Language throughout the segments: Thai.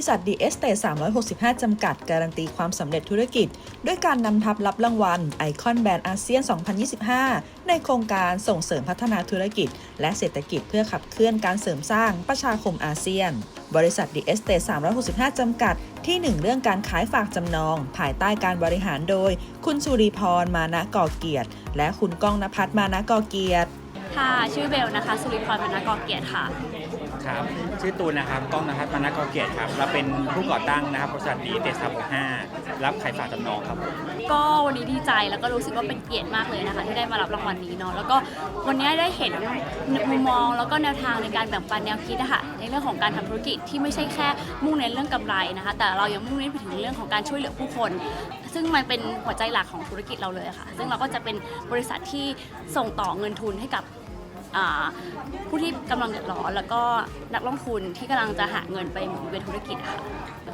ริษัท d ีเอสเต365 จำกัด การันตีความสำเร็จธุรกิจ ด้วยการนำทับรับรางวัลไอคอนแบรนด์อาเซียน 2025 ในโครงการส่งเสริมพัฒนาธุรกิจ และเศรษฐกิจเพื่อขับเคลื่อนการเสริมสร้างประชาคมอาเซียน บริษัท d ีเอสเต365 จำกัด ที่ 1 เรื่องการขายฝากจำนอง ภายใต้การบริหารโดย คุณสุริพร มานะก่อเกียรติ และคุณก้องนภัทรมานะก่อเกียรติ ค่ะ ชื่อเบลนะคะ สุริพรมณกรเกียรติค่ะ ครับชื่อตูนนะครับก้องนภัทรมานักรเกียรติครับเราเป็นผู้ก่อตั้งนะครับบริษัทดีเตสามห้ารับขายฝากจำนองครับผมก็วันนี้ดีใจแล้วก็รู้สึกว่าเป็นเกียรติมากเลยนะคะที่ได้มารับรางวัลนี้เนาะแล้วก็วันนี้ได้เห็นมุมมองแล้วก็แนวทางในการแบ่งปันแนวคิดอะค่ะในเรื่องของการทำธุรกิจที่ไม่ใช่แค่มุ่งเน้นเรื่องกำไรนะคะ แต่เรายังมุ่งเน้นไปถึงเรื่องของการช่วยเหลือผู้คน ซึ่งมันเป็นหัวใจหลักของธุรกิจเราเลยะค่ะ ซึ่งเราก็จะเป็นบริษัทที่ส่งต่อเงินทุนให้กับ ผู้ที่กำลังเดือดร้อนแล้วก็นักลงทุนที่กำลังจะหาเงินไปหมุนเวียนธุรกิจค่ะ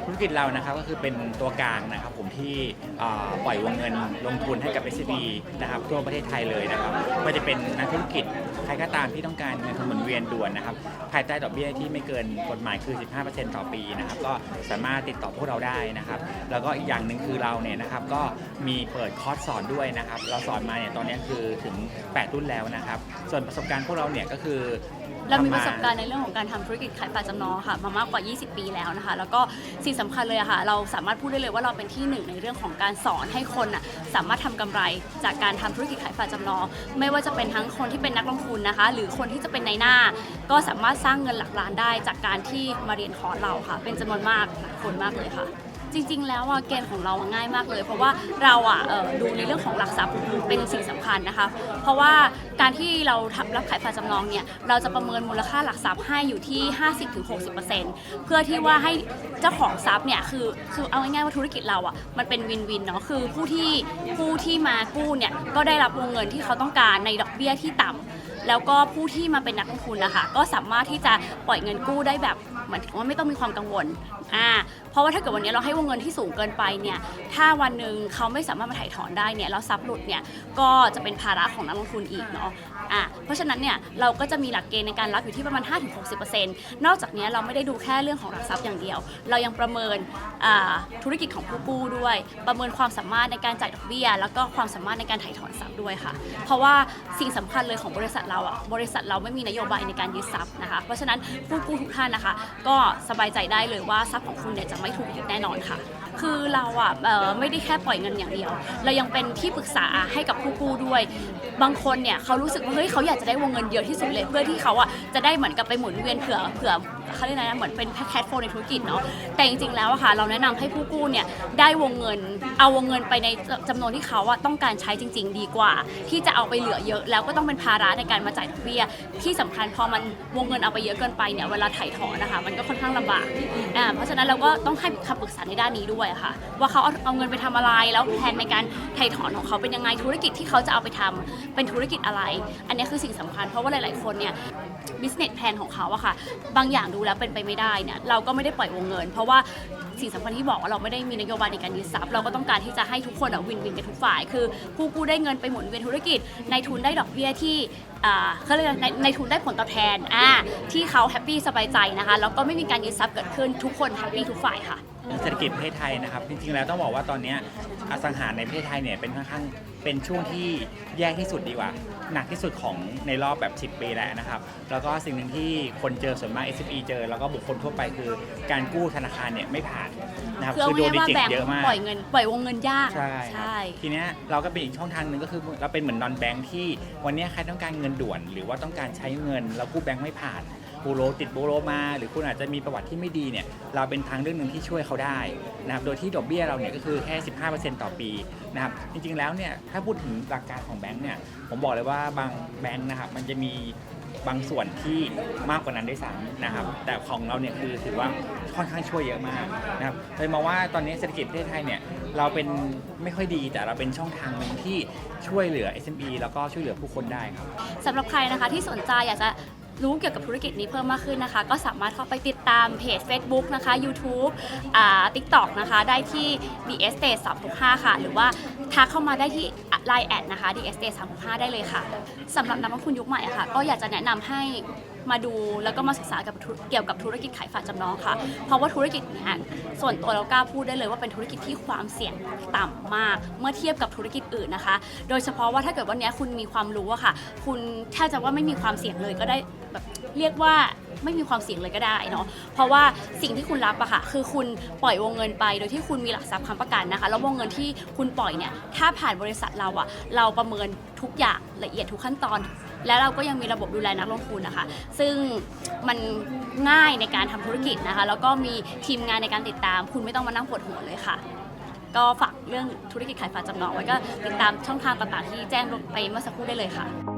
ธุรกิจเรานะครับก็คือเป็นตัวกลางนะครับผมที่อ่าปล่อยวงเงินลงทุนให้กับ s อ b นะครับทั่วประเทศไทยเลยนะครับไม่จะเป็นนักธุรกิจใครก็ตามที่ต้องการเงินทุนหมุนเวียนด่วนนะครับภายใต้ดอกเบี้ยที่ไม่เกินกฎหมายคือ 15%ต่อปีนะครับก็สามารถติดต่อพวกเราได้นะครับแล้วก็อีกอย่างหนึ่งคือเราเนี่ยนะครับก็มีเปิดคอร์สสอนด้วยนะครับเราสอนมาเนี่ยตอนนี้คือถึง 8 รุ่นแล้วนะครับส่วนประสบการณ์พวกเราเนี่ยก็คือเรามีประสบการณ์ในเรื่องของการทำธุรกิจขายฝากจำนองค่ะ มามากกว่า 20 ปีแล้วนะคะ แล้วก็สิ่งสำคัญเลยอะค่ะ เราสามารถพูดได้เลยว่าเราเป็นที่หนึ่งในเรื่องของการสอนให้คนอะสามารถทำกำไรจากการทำธุรกิจขายฝากจำนอง ไม่ว่าจะเป็นทั้งคนที่เป็นนักลงทุนนะคะ หรือคนที่จะเป็นในหน้า ก็สามารถสร้างเงินหลักล้านได้จากการที่มาเรียนคอร์สเราค่ะ เป็นจำนวนมากหลายคนมากเลยค่ะ จริง ๆ แล้วอะเกณฑ์ของเราอะง่ายมากเลย เพราะว่าเราอะเอ่อดูในเรื่องของหลักทรัพย์เป็นสิ่งสำคัญนะคะ เพราะว่าการที่เราทำรับขายฝากจำนองเนี่ยเราจะประเมินมูลค่าหลักทรัพย์ให้อยู่ที่ 50-60%เพื่อที่ว่าให้เจ้าของทรัพย์เนี่ยคือคือเอาง่ายๆว่าธุรกิจเราอะมันเป็นวินวินเนาะคือผู้ที่ผู้ที่มากู้เนี่ยก็ได้รับวงเงินที่เขาต้องการในดอกเบี้ยที่ต่ำ แล้วก็ผู้ที่มาเป็นนักลงทุนนะคะก็สามารถที่จะปล่อยเงินกู้ได้แบบเหมือนว่าไม่ต้องมีความกังวลอ่าเพราะว่าถ้าเกิดวันนี้เราให้วงเงินที่สูงเกินไปเนี่ยถ้าวันหนึ่งเขาไม่สามารถมาถ่ายถอนได้เนี่ยแล้วทรัพย์หลุดเนี่ยก็จะเป็นภาระของนักลงทุนอีกเนาะอ่าเพราะฉะนั้นเนี่ยเราก็จะมีหลักเกณฑ์ในการรับอยู่ที่ประมาณ 5-60%นอกจากนี้เราไม่ได้ดูแค่เรื่องของหลักทรัพย์อย่างเดียว เรายังประเมินอ่าธุรกิจของผู้กู้ด้วย ประเมินความสามารถในการจ่ายดอกเบี้ย แล้วก็ความสามารถในการถ่ายถอนทรัพย์ด้วยค่ะ เพราะว่าสิ่งสำคัญเลยของบริษัทเราอะบริษัทเราไม่มีนโยบายในการยึดทรัพย์นะคะ เพราะฉะนั้นผู้กู้ทุกท่านนะคะ ก็สบายใจได้เลยว่าทรัพย์ของคุณเนี่ยจะไม่ถูกยึดแน่นอนค่ะ คือเราอะเอ่อไม่ได้แค่ปล่อยเงินอย่างเดียว เรายังเป็นที่ปรึกษาให้กับผู้กู้ด้วย บางคนเนี่ยเขารู้สึกว่าเฮ้ยเขาอยากจะได้วงเงินเยอะที่สุดเลยเพื่อที่เขาอะจะได้เหมือนกับไปหมุนเวียนเผื่อเผื่อเขาเรียกอะไรนะเหมือนเป็นแคชโฟในธุรกิจเนาะแต่จริงๆแล้วอะค่ะ เราแนะนำให้ผู้กู้เนี่ยได้วงเงิน เอาวงเงินไปในจำนวนที่เขาอะต้องการใช้จริง ๆ ดีกว่า ที่จะเอาไปเหลือเยอะ แล้วก็ต้องเป็นภาระในการมาจ่ายดอกเบี้ยที่สำคัญพอมันวงเงินเอาไปเยอะเกินไปเนี่ยเวลาถ่ายถอนนะคะมันก็ค่อนข้างลำบากอ่าเพราะฉะนั้นเราก็ต้องให้คำปรึกษาในด้านนี้ด้วยอะค่ะ ว่าเขาเอาเอาเงินไปทำอะไร แล้วแผนในการไถ่ถอนของเขาเป็นยังไงธุรกิจที่เขาจะเอาไปทำเป็นธุรกิจอะไร อันนี้คือสิ่งสำคัญเพราะว่าหลาย ๆ คนเนี่ย business plan ของเขาอะค่ะ บางอย่างดูแล้วเป็นไปไม่ได้เนี่ยเราก็ไม่ได้ปล่อยวงเงิน เพราะว่าสิ่งสำคัญที่บอกว่าเราไม่ได้มีนโยบายในการยึดทรัพย์เราก็ต้องการที่จะให้ทุกคนอะวินวินกันทุกฝ่ายคือผู้กู้ได้เงินไปหมุนเวียนธุรกิจในทุนได้ดอกเบี้ยที่เขาเรียกในในทุนได้ผลตอบแทนอ่าที่เขาแฮปปี้สบายใจนะคะแล้วก็ไม่มีการยึดทรัพย์เกิดขึ้นทุกคนแฮปปี้ทุกฝ่ายค่ะ เศรษฐกิจประเทศไทยนะครับ จริงๆแล้วต้องบอกว่าตอนเนี้ยอสังหาในประเทศไทยเนี่ยเป็นค่อนข้างเป็นช่วงที่แย่ที่สุดดีกว่า หนักที่สุดของในรอบแบบ 10 ปีแล้วนะครับ แล้วก็สิ่งหนึ่งที่คนเจอส่วนมาก SME เจอ แล้วก็บุคคลทั่วไปคือการกู้ธนาคารเนี่ยไม่ผ่านนะครับคือเอาโดนง่ายๆว่าดิจิแบงค์เยอะมากปล่อยเงินปล่อยวงเงินยากใช่ครับใช่ทีเนี้ยเราก็เป็นอีกช่องทางหนึ่งก็คือเราเป็นเหมือนนอนแบงค์ที่วันเนี้ยใครต้องการเงินด่วน หรือว่าต้องการใช้เงินแล้วกู้แบงค์ไม่ผ่าน บูโรติดบูโรมา หรือคุณอาจจะมีประวัติที่ไม่ดีเนี่ยเราเป็นทางเรื่องหนึ่งที่ช่วยเขาได้นะครับโดยที่ดอกเบี้ยเราเนี่ยก็คือแค่ 15%ต่อปีนะครับจริงๆแล้วเนี่ยถ้าพูดถึงหลักการของแบงค์เนี่ยผมบอกเลยว่าบางแบงค์นะครับมันจะมีบางส่วนที่มากกว่านั้นได้วยซ้ำนะครับ แต่ของเราเนี่ยคือถือว่าค่อนข้างช่วยเยอะมากนะครับเลยมองว่าตอนนี้เศรษฐกิจประเทศไทยเนี่ยเราเป็นไม่ค่อยดีแต่เราเป็นช่องทางหนึ่งที่ช่วยเหลือ SME แล้วก็ช่วยเหลือผู้คนได้ครับสำหรับใครนะคะที่สนใจอยากจะ รู้เกี่ยวกับธุรกิจนี้เพิ่มมากขึ้นนะคะ ก็สามารถเข้าไปติดตามเพจ Facebook นะคะ YouTube อ่า TikTok นะคะ ได้ที่ DS t a t e 365 ค่ะ หรือว่าทักเข้ามาได้ที่ Line แอดนะคะ DS State 365 ได้เลยค่ะสำหรับนักลงทุนยุคใหม่อะค่ะ ก็อยากจะแนะนำให้ มาดูแล้วก็มาศึกษากับเกี่ยวกับธุรกิจขายฝากจำนองค่ะ เพราะว่าธุรกิจเนี้ส่วนตัวเรากล้าพูดได้เลยว่าเป็นธุรกิจที่ความเสี่ยงต่ำมาก เมื่อเทียบกับธุรกิจอื่นนะคะ โดยเฉพาะว่าถ้าเกิดวันนี้คุณมีความรู้อะค่ะ คุณแทบจะว่าไม่มีความเสี่ยงเลยก็ได้แบบเรียกว่าไม่มีความเสี่ยงเลยก็ได้เนาะ เพราะว่าสิ่งที่คุณรับอะค่ะ คือคุณปล่อยวงเงินไป โดยที่คุณมีหลักทรัพย์ค้ำประกันนะคะ แล้ววงเงินที่คุณปล่อยเนี่ย ถ้าผ่านบริษัทเราอะเราประเมินทุกอย่างละเอียดทุกขั้นตอน แล้วเราก็ยังมีระบบดูแลนักลงทุนนะคะ ซึ่งมันง่ายในการทำธุรกิจนะคะ แล้วก็มีทีมงานในการติดตาม คุณไม่ต้องมานั่งปวดหัวเลยค่ะ ก็ฝากเรื่องธุรกิจขายฝากจำนองไว้ก็ติดตามช่องทางต่างๆที่แจ้งไปเมื่อสักครู่ได้เลยค่ะ